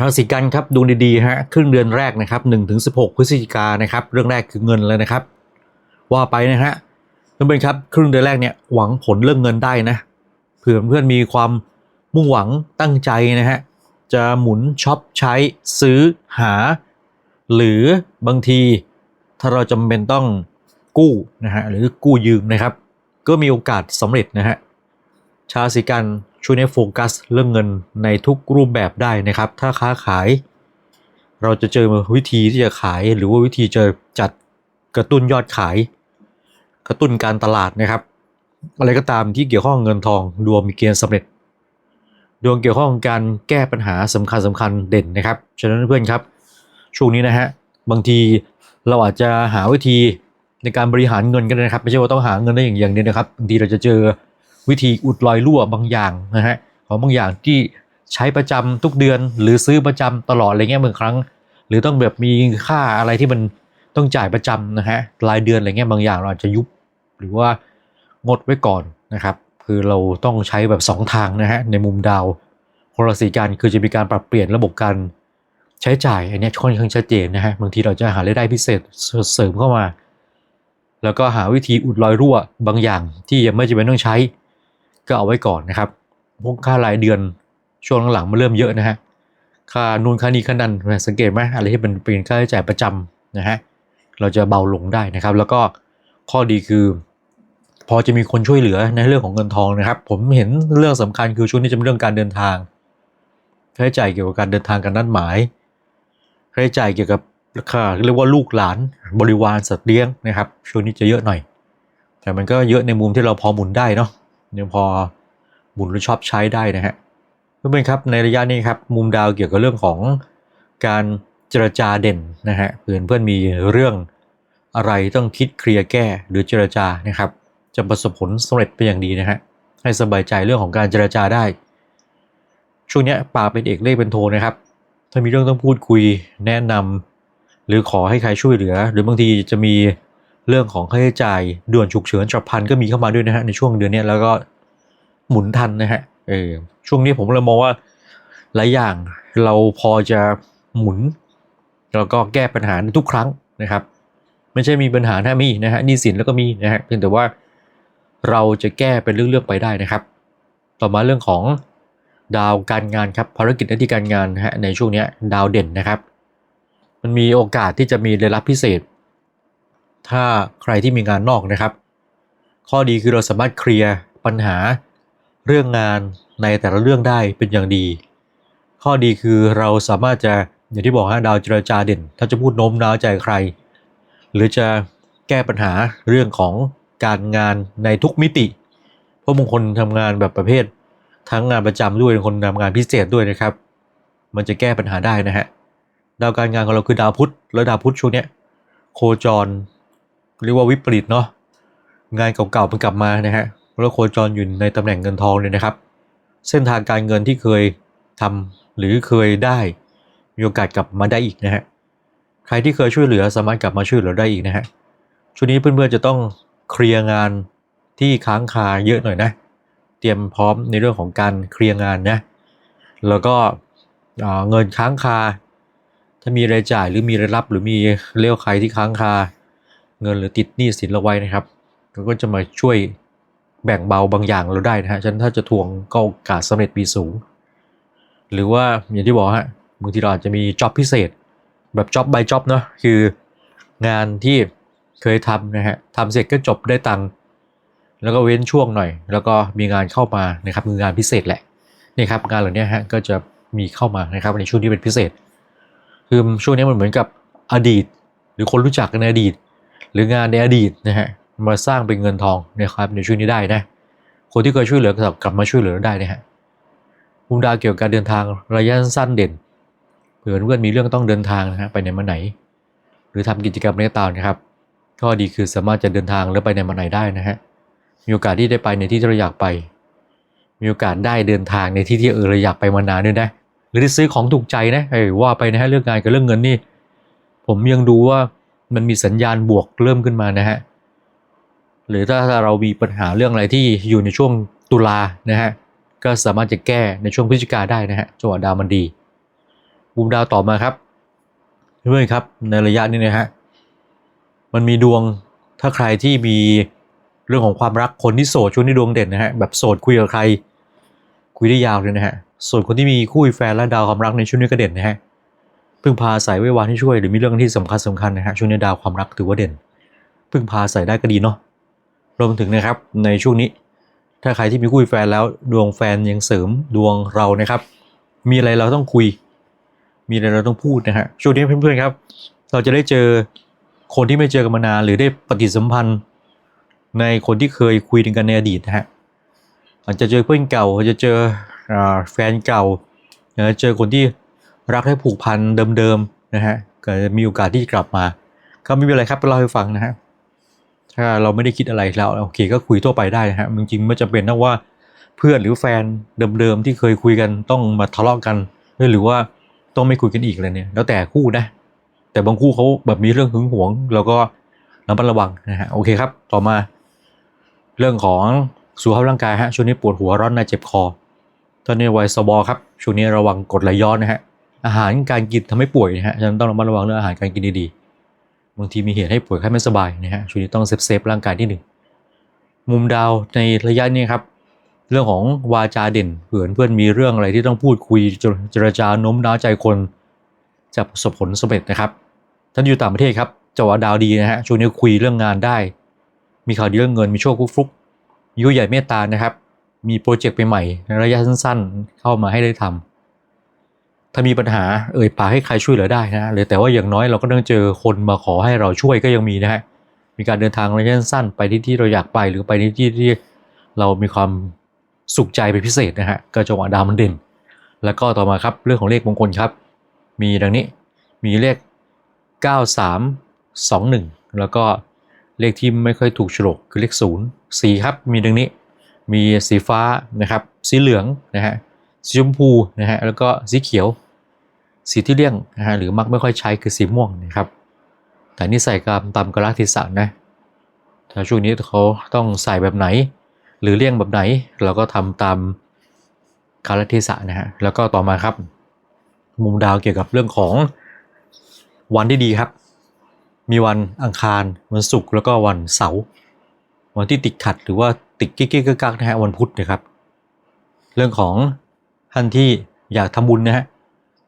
ราศีกันครับดูดีๆฮะครึ่งเดือนแรกนะครับ1ถึง16พฤศจิกายนะครับ เรื่องแรกคือเงินเลยนะครับ ว่าไปนะฮะเพื่อนครับครึ่งเดือนแรกเนี่ยหวังผลเรื่องเงินได้นะเผื่อเพื่อนมีความมุ่งหวังตั้งใจนะฮะจะหมุนช็อปใช้ซื้อหา หรือบางทีถ้าเราจำเป็นต้องกู้นะฮะหรือกู้ยืมนะครับ ก็มีโอกาสสำเร็จนะฮะชาวราศีกัน ช่วยในโฟกัสเรื่องเงินในทุกรูปแบบได้นะครับ ถ้าค้าขาย เราจะเจอวิธีที่จะขาย หรือว่าวิธีจะจัดกระตุ้นยอดขาย กระตุ้นการตลาดนะครับ อะไรก็ตามที่เกี่ยวข้องเงินทองดวงมีเกณฑ์สำเร็จ ดวงเกี่ยวข้องการแก้ปัญหาสำคัญสำคัญเด่นนะครับฉะนั้นเพื่อนครับ ช่วงนี้นะฮะบางทีเราอาจจะหาวิธีในการบริหารเงินกันนะครับ ไม่ใช่ว่าต้องหาเงินได้อย่างอย่างเดียวนะครับบางทีเราจะเจอ วิธีอุดรอยรั่วบางอย่างนะฮะของบางอย่างที่ใช้ประจำทุกเดือน หรือซื้อประจำตลอดอะไรเงี้ยบางครั้ง หรือต้องแบบมีค่าอะไรที่มันต้องจ่ายประจำนะฮะรายเดือนอะไรเงี้ยบางอย่างเราอาจจะยุบหรือว่างดไว้ก่อนนะครับ คือเราต้องใช้แบบ 2 ทางนะฮะในมุมดาวคนราศีกันคือจะมีการปรับเปลี่ยนระบบการใช้จ่ายอันนี้ค่อนข้างชัดเจนนะฮะบางทีเราจะหารายได้พิเศษเสริมเข้ามา แล้วก็หาวิธีอุดรอยรั่วบางอย่างที่ยังไม่จำเป็นต้องใช้ ก็เอาไว้ก่อนนะครับพวกค่ารายเดือนช่วงหลังๆมันเริ่มเยอะนะฮะค่านูนค่านี้ค่านั้นสังเกตไหมอะไรที่เป็นเป็นค่าใช้จ่ายประจำนะฮะเราจะเบาลงได้นะครับ แล้วก็ข้อดีคือ พอจะมีคนช่วยเหลือในเรื่องของเงินทองนะครับ ผมเห็นเรื่องสำคัญคือช่วงนี้จะเป็นเรื่องการเดินทางค่าใช้จ่ายเกี่ยวกับการเดินทางการนัดหมายค่าใช้จ่ายเกี่ยวกับค่าเรียกว่าลูกหลานบริวารสัตว์เลี้ยงนะครับ ช่วงนี้จะเยอะหน่อย แต่มันก็เยอะในมุมที่เราพอหมุนได้เนาะ ยังพอหมุนหรือชอบใช้ได้นะฮะเพื่อนๆครับในระยะนี้ครับมุมดาวเกี่ยวกับเรื่องของการเจรจาเด่นนะฮะเพื่อนเพื่อนมีเรื่องอะไรต้องคิดเคลียร์แก้หรือเจรจานะครับจะประสบผลสำเร็จเป็นอย่างดีนะฮะให้สบายใจเรื่องของการเจรจาได้ ช่วงนี้ปากเป็นเอกเลขเป็นโทนะครับ ถ้ามีเรื่องต้องพูดคุยแนะนำหรือขอให้ใครช่วยเหลือ หรือบางทีจะมี เรื่องของค่าใช้จ่ายด่วนฉุกเฉินฉับพลันก็มีเข้ามาด้วยนะฮะในช่วงเดือนนี้แล้วก็หมุนทันนะฮะเออช่วงนี้ผมเลยมองว่าหลายอย่างเราพอจะหมุน แล้วก็แก้ปัญหาทุกครั้งนะครับ ไม่ใช่มีปัญหาถ้ามีนะฮะนี้สินแล้วก็มีนะฮะเพียงแต่ว่าเราจะแก้เป็นเรื่องๆไปได้นะครับ ต่อมาเรื่องของดาวการงานครับภารกิจหน้าที่การงานนะฮะในช่วงนี้ดาวเด่นนะครับ มันมีโอกาสที่จะมีรายรับพิเศษ ถ้าใครที่มีงานนอกนะครับ ข้อดีคือเราสามารถเคลียร์ปัญหาเรื่องงานในแต่ละเรื่องได้เป็นอย่างดี ข้อดีคือเราสามารถจะอย่างที่บอกฮะดาวเจรจาเด่น ถ้าจะพูดโน้มน้าวใจใคร หรือจะแก้ปัญหาเรื่องของการงานในทุกมิติ เพราะบางคนทำงานแบบประเภท ทั้งงานประจำด้วยคนทำงานพิเศษด้วยนะครับ มันจะแก้ปัญหาได้นะฮะดาวการงานของเราคือดาวพุธแล้วดาวพุธช่วงเนี้ยโคจร เรียกว่าวิปริตเนาะงานเก่าๆมันกลับมานะฮะแล้วโคจรอยู่ในตำแหน่งเงินทองเลยนะครับ เส้นทางการเงินที่เคยทำหรือเคยได้มีโอกาสกลับมาได้อีกนะฮะใครที่เคยช่วยเหลือสามารถกลับมาช่วยเหลือได้อีกนะฮะช่วงนี้เพื่อนๆจะต้องเคลียร์งานที่ค้างคาเยอะหน่อยนะ เตรียมพร้อมในเรื่องของการเคลียร์งานนะแล้วก็เงินค้างคา ถ้ามีรายจ่ายหรือมีรายรับหรือมีเลี้ยวใครที่ค้างคา เงินหรือติดหนี้สินเราไว้นะครับก็จะมาช่วยแบ่งเบาบางอย่างเราได้นะฮะฉะนั้นถ้าจะทวงก็โอกาสสำเร็จมีสูง หรือว่าอย่างที่บอกฮะบางทีเราอาจจะมีจ็อบพิเศษ แบบจ็อบ by จ็อบเนาะคืองานที่เคยทำนะฮะทำเสร็จก็จบได้ตังค์แล้วก็เว้นช่วงหน่อย แล้วก็มีงานเข้ามานะครับคืองานพิเศษแหละนี่ครับงานเหล่านี้ฮะก็จะมีเข้ามานะครับในช่วงที่เป็นพิเศษ คือช่วงนี้มันเหมือนกับอดีต หรือคนรู้จักกันในอดีต หรืองานในอดีตนะฮะมาสร้างเป็นเงินทองนะครับในช่วงนี้ได้นะคนที่เคยช่วยเหลือกลับมาช่วยเหลือได้นะฮะมุมดาวเกี่ยวกับการเดินทางระยะสั้นเด่นเผื่อเพื่อนมีเรื่องต้องเดินทางนะฮะไปไหนมาไหน หรือทำกิจกรรมในต่างนะครับข้อดีคือสามารถจะเดินทางแล้วไปไหนมาไหนได้นะฮะมีโอกาสที่ได้ไปในที่ที่เราอยากไป มีโอกาสได้เดินทางในที่ที่เออเราอยากไปมานานด้วยนะหรือได้ซื้อของถูกใจนะเออว่าไปนะฮะเรื่องงานกับเรื่องเงินนี่ ผมยังดูว่า มันมีสัญญาณบวกเริ่มขึ้นมานะฮะหรือถ้าเรามีปัญหาเรื่องอะไรที่อยู่ในช่วงตุลานะฮะก็สามารถจะแก้ในช่วงพฤศจิกาได้นะฮะจังหวะดาวมันดีมุมดาวต่อมาครับเพื่อนครับในระยะนี้นะฮะมันมีดวงถ้าใครที่มีเรื่องของความรักคนที่โสดช่วงนี้ดวงเด่นนะฮะแบบโสดคุยกับใครคุยได้ยาวเลยนะฮะส่วนคนที่มีคู่แฟนและดาวความรักในช่วงนี้ก็เด่นนะฮะ พึ่งพาสายไว้วานที่ช่วยหรือมีเรื่องที่สำคัญสำคัญนะฮะช่วงนี้ดาวความรักถือว่าเด่น พึ่งพาใส่ได้ก็ดีเนาะรวมถึงนะครับในช่วงนี้ ถ้าใครที่มีคู่แฟนแล้วดวงแฟนยังเสริมดวงเรานะครับ มีอะไรเราต้องคุย มีอะไรเราต้องพูดนะฮะช่วงนี้เพื่อนๆครับ เราจะได้เจอคนที่ไม่เจอกันมานานหรือได้ปฏิสัมพันธ์ ในคนที่เคยคุยกันในอดีตนะฮะอาจจะเจอเพื่อนเก่าอาจจะเจอแฟนเก่าอาจจะเจอคนที่ รักและผูกพันเดิมๆนะฮะก็จะมีโอกาสที่จะกลับมา ก็ไม่มีอะไรครับไปเล่าให้ฟังนะฮะถ้าเราไม่ได้คิดอะไรแล้วโอเคก็คุยทั่วไปได้นะฮะจริงๆไม่จำเป็นต้องว่าเพื่อนหรือแฟนเดิมๆที่เคยคุยกันต้องมาทะเลาะกัน หรือว่าต้องไม่คุยกันอีกเลยเนี่ย แล้วแต่คู่นะ แต่บางคู่เขาแบบมีเรื่องหึงหวงเราก็ระมัดระวังนะฮะโอเคครับ ต่อมา เรื่องของสุขภาพร่างกายฮะช่วงนี้ปวดหัวร้อนในเจ็บคอ ตอนนี้ไวสบอครับช่วงนี้ระวังกดไหลย้อนนะฮะ อาหารการกินทำให้ป่วยนะฮะฉะนั้นต้องระมัดระวังเรื่องอาหารการกินดีๆบางทีมีเหตุให้ป่วยไข้ไม่สบายนะฮะช่วงนี้ต้องเซฟเซฟร่างกายที่หนึ่งมุมดาวในระยะนี้ครับเรื่องของวาจาเด่นเผื่อเพื่อนมีเรื่องอะไรที่ต้องพูดคุยเจรจาโน้มน้าวใจคนจะประสบผลสำเร็จนะครับท่านอยู่ต่างประเทศครับจังหวะดาวดีนะฮะช่วงนี้คุยเรื่องงานได้ มีข่าวดีเรื่องเงินมีโชคฟลุกยุ่ยใหญ่เมตตานะครับ มีโปรเจกต์ใหม่ๆในระยะสั้นๆ เข้ามาให้ได้ทำ ถ้ามีปัญหาเอ่ยปากให้ใครช่วยเหลือได้นะหรือแต่ว่าอย่างน้อยเราก็ต้องเจอคนมาขอให้เราช่วยก็ยังมีนะฮะมีการเดินทางระยะสั้นไปที่ที่เราอยากไปหรือไปในที่ที่เรามีความสุขใจเป็นพิเศษนะฮะก็จังหวะดาวมันเด่น แล้วก็ต่อมาครับเรื่องของเลขมงคลครับ มีดังนี้มีเลข 9321 แล้วก็เลขที่ไม่ค่อยถูกโฉลกคือเลข 0 สีครับมีดังนี้มีสีฟ้านะครับสีเหลืองนะฮะ สีชมพูนะฮะแล้วก็สีเขียว สีที่เลี่ยงนะฮะหรือมักไม่ค่อยใช้คือสีม่วงนะครับ แต่นี่ใส่กามตามกาลเทศะนะถ้าช่วงนี้เขาต้องใส่แบบไหน หรือเลี่ยงแบบไหน เราก็ทำตามกาลเทศะนะฮะแล้วก็ต่อมาครับ มุมดาวเกี่ยวกับเรื่องของวันที่ดีครับ มีวันอังคารวันศุกร์แล้วก็วันเสาร์วันที่ติดขัดหรือว่าติดกิ๊กๆกักๆนะฮะวันพุธนะครับ เรื่องของ ท่านที่อยากทำบุญนะฮะ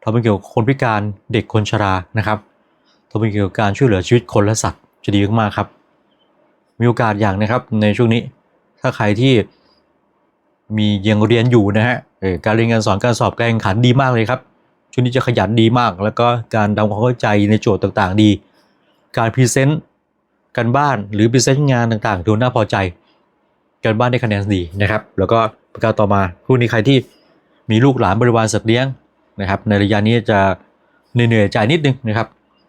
ทำเป็นเกี่ยวกับคนพิการเด็กคนชรานะครับทำเป็นเกี่ยวกับการช่วยเหลือชีวิตคนและสัตว์จะดีมากๆครับ มีโอกาสอย่างนะครับในช่วงนี้ ถ้าใครที่มียังเรียนอยู่นะฮะการเรียนการสอนการสอบการแข่งขันดีมากเลยครับช่วงนี้จะขยันดีมาก แล้วก็การทำความเข้าใจในโจทย์ต่างๆ ดี การพรีเซนต์การบ้านหรือพรีเซนต์งานต่างๆดูน่าพอใจ การบ้านได้คะแนนดีนะครับ แล้วก็ประการต่อมาผู้นี้ใครที่ มีลูกหลานบริวารสัตว์เลี้ยงนะครับ ในระยะนี้จะเหนื่อยๆใจนิดนึงนะครับ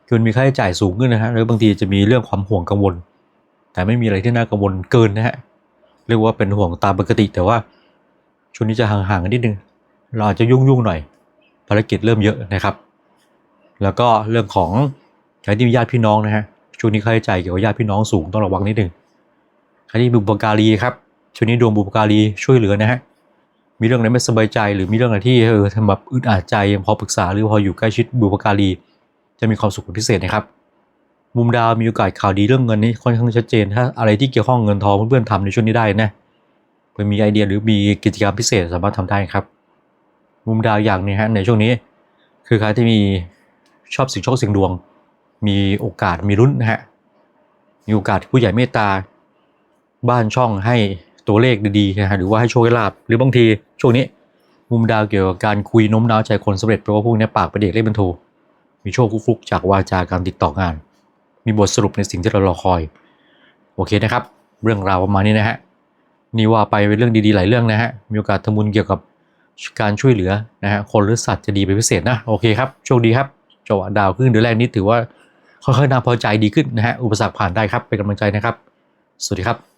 คือมีค่าใช้จ่ายสูงขึ้นนะฮะหรือบางทีจะมีเรื่องความห่วงกังวล แต่ไม่มีอะไรที่น่ากังวลเกินนะฮะเรียกว่าเป็นห่วงตามปกติ แต่ว่าช่วงนี้จะห่างๆกันนิดนึงเราอาจจะยุ่งๆหน่อยภารกิจเริ่มเยอะนะครับ แล้วก็เรื่องของใครที่มีญาติพี่น้องนะฮะช่วงนี้ค่าใช้จ่ายเกี่ยวกับญาติพี่น้องสูงต้องระวังนิดนึงใครที่มีบุปการีครับช่วงนี้ดวงบุปการีช่วยเหลือนะฮะ มีเรื่องอะไรไม่สบายใจ หรือมีเรื่องอะไรที่เออทำแบบอึดอัดใจยังพอปรึกษาหรือพออยู่ใกล้ชิดบุปการีจะมีความสุขเป็นพิเศษนะครับ มุมดาวมีโอกาสข่าวดีเรื่องเงินนี่ค่อนข้างชัดเจน ถ้าอะไรที่เกี่ยวข้องเงินทองเพื่อนๆทำในช่วงนี้ได้นะเพื่อมีไอเดียหรือมีกิจกรรมพิเศษสามารถทำได้ครับ มุมดาวอย่างนี้ฮะในช่วงนี้ คือใครที่มีชอบสิ่งโชคสิ่งดวง มีโอกาสมีรุ่นนะฮะมีโอกาสผู้ใหญ่เมตตา บ้านช่องให้ตัวเลขดีๆนะฮะหรือว่าให้โชคให้ลาบหรือบางที ช่วงนี้ มุมดาวเกี่ยวกับการคุยโน้มน้าวใจคนสำเร็จเพราะว่าพวกนี้ปากป็นเด็กเล่นบรรทุมีโชคฟุกๆจากวาจาการติดต่องาน มีบทสรุปในสิ่งที่เรารอคอย โอเคนะครับ เรื่องราวประมาณนี้นะฮะนี่ว่าไปเป็นเรื่องดีๆหลายเรื่องนะฮะมีโอกาสทำบุญเกี่ยวกับการช่วยเหลือนะฮะคนหรือสัตว์จะดีเป็นพิเศษนะโอเคครับโชคดีครับจังหวะดาวขึ้นเดือนแรกนี้ถือว่าค่อนข้างน่าพอใจดีขึ้นนะฮะอุปสรรคผ่านได้ครับเป็นกำลังใจนะครับ สวัสดีครับ